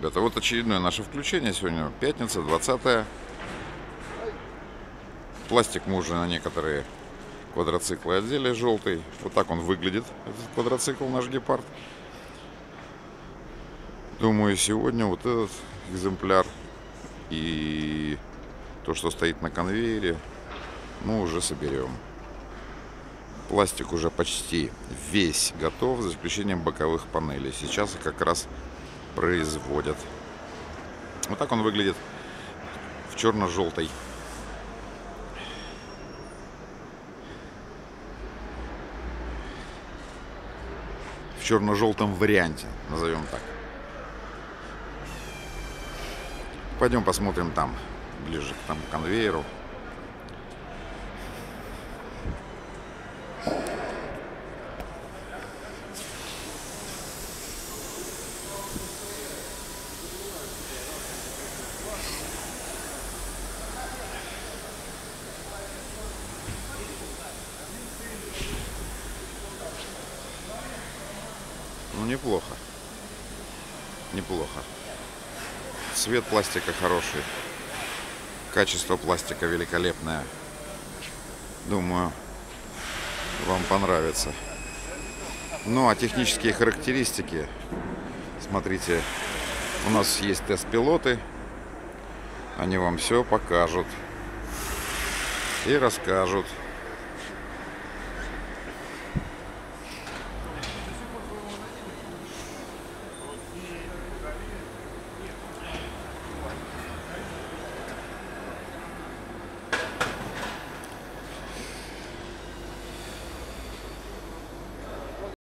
ребята. Вот очередное наше включение. Сегодня пятница, 20 Пластик мы уже на некоторые квадроциклы одели, желтый. Вот так он выглядит, этот квадроцикл, наш гепард. Думаю, сегодня вот этот экземпляр и то, что стоит на конвейере, мы уже соберем. Пластик уже почти весь готов, за исключением боковых панелей. Сейчас как раз производят. Вот так он выглядит в черно-желтой. В черно-желтом варианте, назовем так. Пойдем посмотрим там, ближе к тому конвейеру. Ну, неплохо. Неплохо. Цвет пластика хороший. Качество пластика великолепное. Думаю, вам понравится. Ну, а технические характеристики, смотрите, у нас есть тест-пилоты. Они вам все покажут и расскажут.